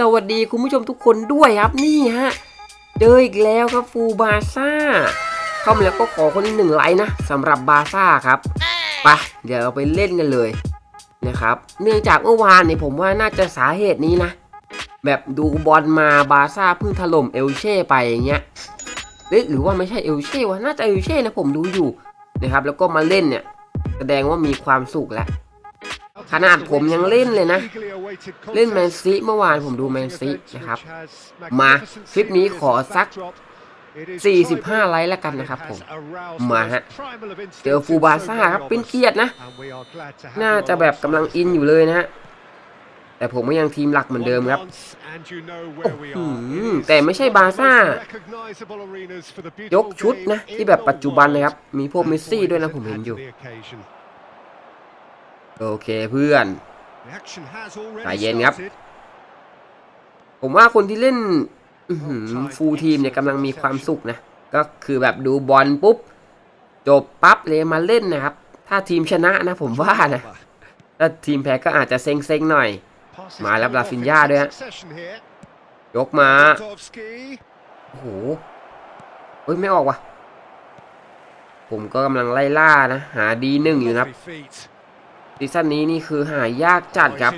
สวัสดีคุณผู้ชมทุกคนด้วยครับนี่ฮะเจออีกแล้วครับฟูบาซ่าเข้ามาแล้วก็ขอคนละหนึ่งไลค์นะสำหรับบาซ่าครับไปเดี๋ยวเราไปเล่นกันเลยนะครับ เนื่องจากเมื่อวานเนี่ยผมว่าน่าจะสาเหตุนี้นะ แบบดูบอลมาบาซ่าเพิ่งถล่มเอลเช่ไปอย่างเงี้ยหรือว่าไม่ใช่เอลเช่วะน่าจะเอลเช่นะผมดูอยู่นะครับ แล้วก็มาเล่นเนี่ยแสดงว่ามีความสุขแล้ว ขนาดผมยังเล่นเลยนะ เล่นแมนซีเมื่อวานผมดูแมนซีนะครับ มาคลิปนี้ขอสัก 45 ไลค์แล้วกันนะครับผม มาฮะ เจอฟูบาซ่าครับเป็นเกียรตินะ น่าจะแบบกำลังอินอยู่เลยนะฮะแต่ผมก็ยังทีมหลักเหมือนเดิมครับอืมแต่ไม่ใช่บาซ่า ยกชุดนะ ที่แบบปัจจุบันนะครับ มีพวกเมสซี่ด้วยนะผมเห็นอยู่ โอเคเพื่อนใจใจเย็เย็นนคครัรับบผมว่าคนที่เล่นฟูลทีมเนี่ยกำลังมีความสุขนะ ก็คือแบบดูบอลปุ๊บ จบปั๊บเลยมาเล่นนะครับ ถ้าทีมชนะนะผมว่านะ ถ้าทีมแพ้ก็อาจจะเซ็งๆหน่อย มาแล้วลาฟินยาด้วยฮะยกมาโอ้โหเฮ้ยไม่ออกว่ะ ผมก็กำลังไล่ล่านะ หาดีหนึ่งอยู่นะครับ ซีซั่นนี้นี่คือหายากจัดครับ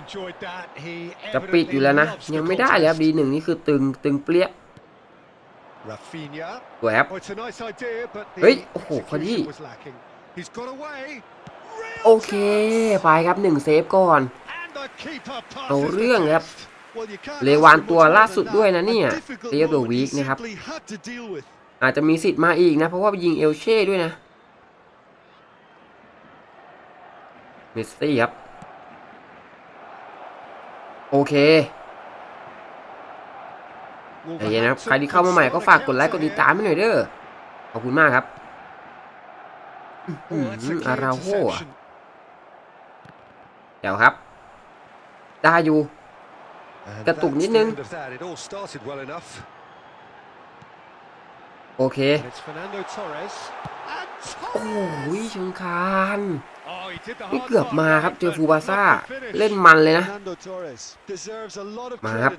จะปิดอยู่แล้วนะ ยังไม่ได้เลยครับดีหนึ่งนี่คือตึงตึงเปรี้ยสวยครับเฮ้เฮ้ยยโอ้โอ้โหโหคคนนที่ที่โอเค ไปครับหนึ่งเซฟก่อน เอาเรื่องครับ เลเลวาวานนตัตัววล่าล่าสุสุดดด้ด้ววยยนะนะเนี่เนี่ยยเรีเรียยกกเดเดอะอะวีวีคคนะนะคครัรับบอาจจะมีสิทธิ์มาอีกนะ เพราะว่ายิงเอลเช่ด้วยนะ เมสซี่ครับ โอเคใจใจเย็เย็นนนะนะคครัรับบใคใครรที่ที่เข้าเข้ามามาใหใหม่ม่ก็ก็ฝาฝากกกกดดไลไลค์ค์กกดดติติดดตาตามมให้ให้หหน่น่ออยยเด้เด้ออขอบคุณมากครับเดี๋ยวครับ ได้อยู่ กระตุกนิดนึง โอเค โอ้ยเชิงคาน นี่เกือบมาครับเจอฟูบาซ่าเล่นมันเลยนะ มามาคครัรับบ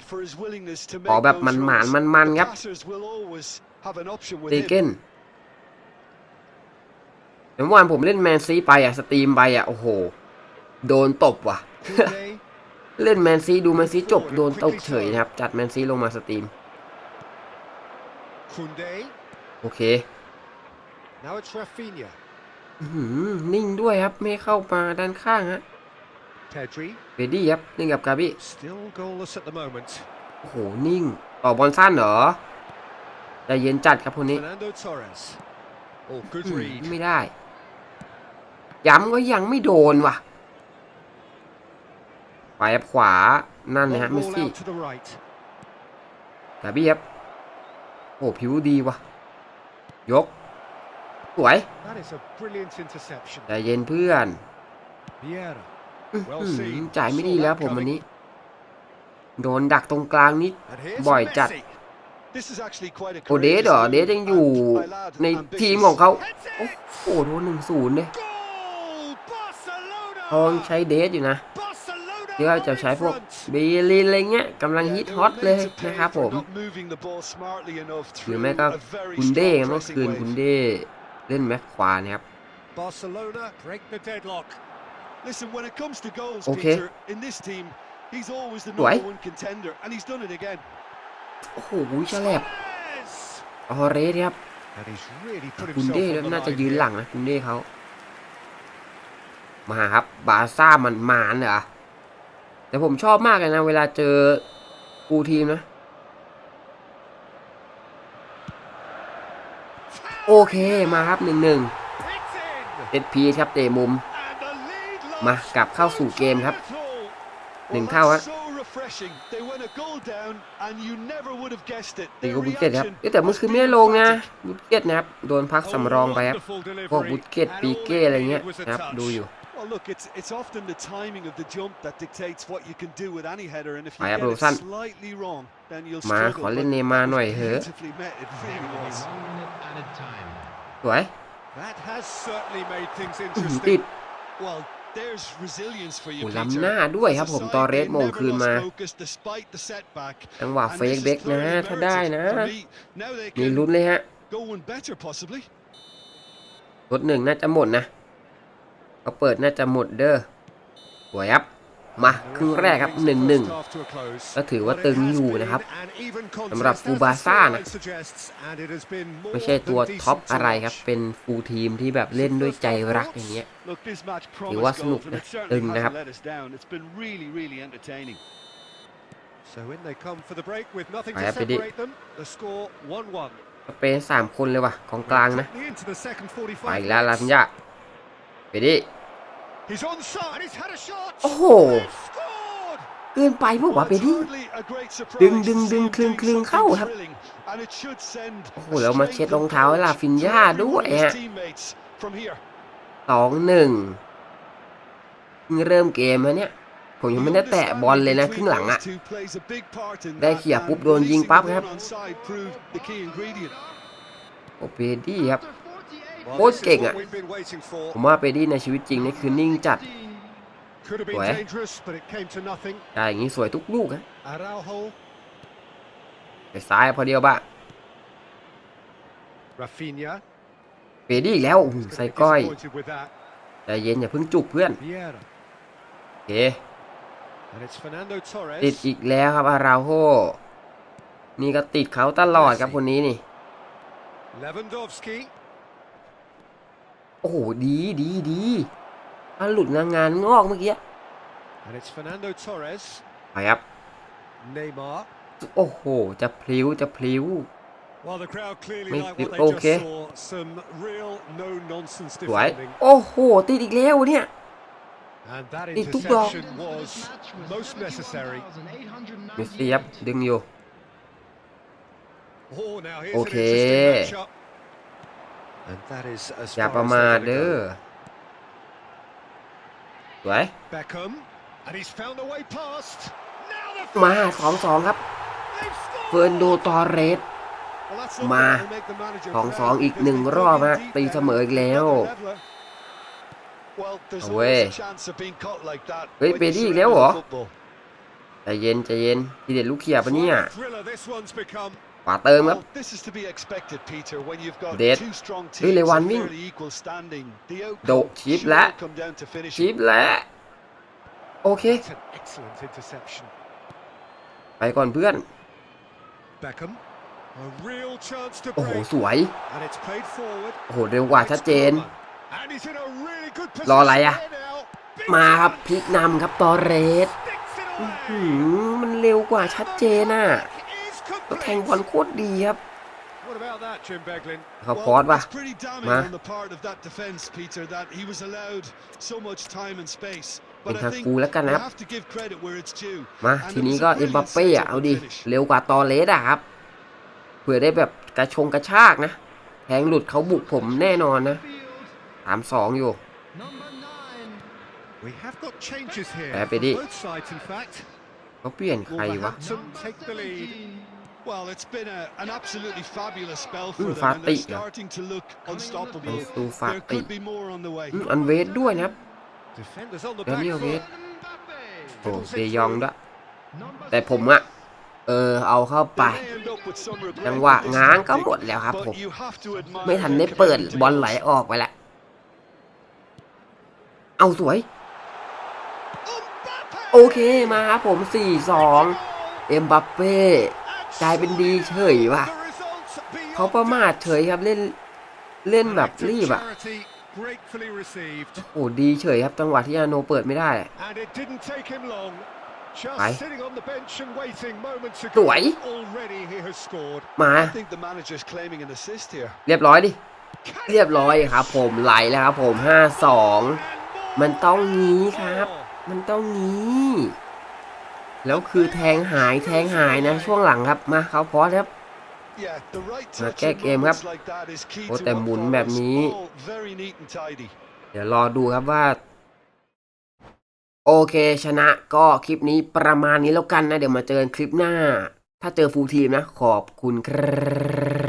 ขขออแบแบบบมัมันนๆมันมัมันนๆๆคครัรับบเดเกนแต่เมื่อวานผมเล่นแมนซีไปอะสตรีมไปอะโอ้โห โดนตบว่ะ เล่นแมนซีดูแมนซีจบโดนตบเฉยนะครับ จัดแมนซีลงมาสตรีมโอเคอื้อหือ นิ่งด้วยครับ ไม่เข้ามาด้านข้างฮะเบดี้ครับเล่นกับกาบี้โอ้โห นิ่ง ต่อบอลสั้นเหรอใจเย็นจัดครับคนนี้อืมไม่ได้ ย้ำก็ยังไม่โดนว่ะไปครับขวา นั่นนะฮะเมสซี่กาบี้ครับโอ้ผิวดีว่ะ ยก สวยใจเย็นเพื่อนอื้อหือจ่ายไม่ดีแล้วผมวันนี้ โดนดักตรงกลางนี้บ่อยจัดโอโอเดเดสสเหเหรรออเดเดสสยัยังงออยู่ยู่ในในทีทีมมขขอองงเขาเขาโอ้โหโดนหนึ่งศูนย์เลยทองใช้เดสอยู่นะเดี๋ยวจะใช้พวกบีลินอะไรเงี้ยกำลังฮิตฮอตเลยนะครับผม หรือไม่ก็คุคุณณเด้เด้เมื่เมื่ออคืคืนนคุคุณณเด้ เล่นแม็กขวาเนี่ยครับโอเคสวยสวยโอ้โหฉลบออเรสครับคุคุณณเด้เด้น่าน่าจะจะยืยืนนหหลัลังงนะคุณเด้เขามาครับ บาซ่ามันมานเหรอแต่ผมชอบมากเลยนะ เวลาเจอกูทีมนะ โอเคมาครับหนึ่งหนึ่งเอ็ดพีครับเตะมุม มากลับเข้าสู่เกมครับหนึ่งเท่าฮะตีก็ก็บุบุสสเกเกตตครับเอ้ยแต่มันคือไม่ไม่ได้ลงงนะบุตเกตนะครับโดนพักสำรองไปครับพวกบุตเกตปีเก้อะไรเงี้ยนะครับดูอยู่ Well, look, it's it's often the timing of the jump that dictates what you can do with any header, and if you ไปครับ get โร it ซัน slightly wrong, then you'll มา struggle. ขอเล่น but เนย์มาร์ that หน่อย was เถอะ beautifully met. It really was. สวย That has certainly made things อื้อหือ interesting. ติด Well, There's resilience for you, โอ้ Peter. ล้ำหน้าด้วยครับผม It's a ตอ side เรส they มง never คืน lost มา focus despite the setback. จังหวะ And เฟก this is เบกนะ clearly ถ้าได้นะ merited. For me, now they มี can ลุ้นเลยฮะ go one better, possibly. รถหนึ่งน่าจะหมดนะ เขาเปิดน่าจะหมดเด้อสวยครับ มาครึ่งแรกครับหนึ่งหนึ่งก็ถือว่าตึงอยู่นะครับสำหรับฟูบาซ่านะ ไม่ใช่ตัวท็อปอะไรครับ เป็นฟูลทีมที่แบบเล่นด้วยใจรักอย่างเงี้ย Look, this match ถือว่า promised สนุก goals, and นะ it ตึง certainly นะครับ hasn't let us down. It's been really, really entertaining. So in they come for the break with nothing to Phải, Pedi. separate them. The score 1-1. สเปนสามคนเลยว่ะของกลางนะ Quickly into the second 45ไปอีกแล้วลา minutes. ฟินยาไปดิ โอ้โห They've scored. เกินไปพวกว่า Well, ไป it's ดิ hardly a great surprise ดึง to ดึง see ดึง him คลึง doing คลึง something เข้าครับ thrilling, and it should send โอ้โห a แล้วมา strength เช็ด of รองเท้าให้ลา encouragement ฟิน to ยา every ด้วย one of his ฮะ teammates from here. สองหนึ่งเพิ่งเริ่มเกมแล้วเนี่ย ผมยังไม่ได้แตะบอลเลยนะครึ่งหลังอะได้เขี่ยปุ๊บโดนยิงปั๊บครับ โอเปดี้ครับ Well, Ôi, this is kìa. what we've been waiting for. ผมว่าเปดี้ในชีวิตจริงนี่คือนิ่งจัด Could have been Ủa? dangerous, but it came to nothing. ได้อย่างนี้สวยทุกลูกนะ Araujo, ไปซ้ายพอเดียวบ้า Rafinha. เปดี้อีกแล้วอู้หู He's ใส่ gonna be ก้อย disappointed with that. ใจเย็นอย่าเพิ่งจุกเพื่อน Vieira. โอเค And it's Fernando Torres. ติดอีกแล้วครับอาราโฮนี่ก็ติดเขาตลอดครับคนนี้นี่ Lewandowski. โอ้โห ดีดีดีถ้าหลุดงานงานงอกเมื่อกี้ And it's Fernando Torres. ไปครับ Neymar. โอ้โห จะพลิ้วจะพลิ้ว Well, the crowd clearly Make like it what they okay. just saw. Some real no-nonsense สวย defending. โอ้โหติดอีกแล้วเนี่ย And that Đi túc đo. interception was most necessary. เมสซี่ครับดึงอยู่ Oh, now here's Okay. an interesting matchup. And that is as อย่า far ประ as มาท they're เด้อ gonna สวย go. Beckham. And he's found a way past. Now the มาสองสองครับ They've scored. เฟิร์นโดตอเรส Well, that's something มา that'll make the manager สอง proud สองอีก because หนึ่ง they รอบ dug in ฮะ deep ตี there เสมออีกแล้ว Another leveler. Well, there's Away. always a chance of being caught like that. Wait, when you Pedri, surrender léo the hả? football. ใจเย็นใจเย็นทีเด็ดลูกเขียบปะเนี่ย What a thriller this one's become. ขวาเติมครับ Well, this is to be expected, Peter, when you've got Dead. two strong เฮ้ย teams เลวัน of วิ่ง fairly equal standing. The โด outcome ชิป sure และ will come down to finishing. ชิปและ โอเค That's an excellent interception. ไปก่อนเพื่อน Beckham. A real chance to โอ้โห break. สวย And it's played forward. โอ้โห เร็วกว่าชัดเจน And he's in a really good รออะไร position อะ here now. Big มาครับ shot. พลิกนำครับตอเรส Sticks it หื away. มมันเร็วกว่าชัดเจนอะ Is ก็แทง complete. บอลโคตรดีครับ What about that, Jim Beglin? เขาพอด Well, ว่ะ it's pretty damning Ma. on the part of that defence, Peter, that he was allowed so much time and space. เป็น But ทาง I think กูแล้วกัน you นะครับ have to give credit where it's due. มา And ที it นี้ was ก็ a เอ็มบัป brilliant เป้อะ set-up เอา and ดิ finish. เร็วกว่าตอเรสอะครับเผื่อได้แบบกระชงกระชากนะแทงหลุดเขาบุกผมแน่นอนนะสามสองอยู่ We have got changes here. Eh, from Pedi. both sides, in fact. เขาเปลี่ยนใครวะ Wolverhampton take the lead. Well, it's been a, an absolutely fabulous spell for Mm, them, and they're Fati, yeah. starting to look unstoppable. Ansu There Fati. could be more on the way. อืมอันเวสด้วยนะครับ Defenders on the เด back นิเอลเวส foot. โอ้เดยองด้วยแต่ผมอะเออเอาเข้าไป They may end up with some regret จังหวะ with this ง้างก็ tactic, หมดแล้วครับ but ผม you have to admire ไม่ทัน their ได้เปิด commitment to บอลไหล goal. ออกไปละเอาสวย โอเคมาครับผม 4-2 เอ็มบัปเป้ กลายเป็นดีเฉยว่ะเขาประมาทเฉยครับเล่นเล่นแบบรีบอะ Gratefully received. โอ้ดีเฉยครับจังหวะที่อาโนเปิดไม่ได้ And it didn't take him long. Just Phải. sitting on the bench and waiting moments ago. Tuổi. Already he has scored. มา I think the manager's claiming an assist here. เรียบร้อยดิ เรียบร้อยครับผมไหลแล้วครับผม 5-2 And more. มันต้องงี้ครับ มันต้องงี้ แล้วคือแทงหายแทงหายนะช่วงหลังครับมาเขาพอสครับ Yeah, the right มา touch แก้ in เกมครับ moments like that is key โอ้ to แต่ what หมุนแบบ follows. นี้ All very neat and tidy. เดี๋ยวรอดูครับว่า โอเคชนะก็คลิปนี้ประมาณนี้แล้วกันนะ เดี๋ยวมาเจอกันคลิปหน้า ถ้าเจอฟูลทีมนะ ขอบคุณครับ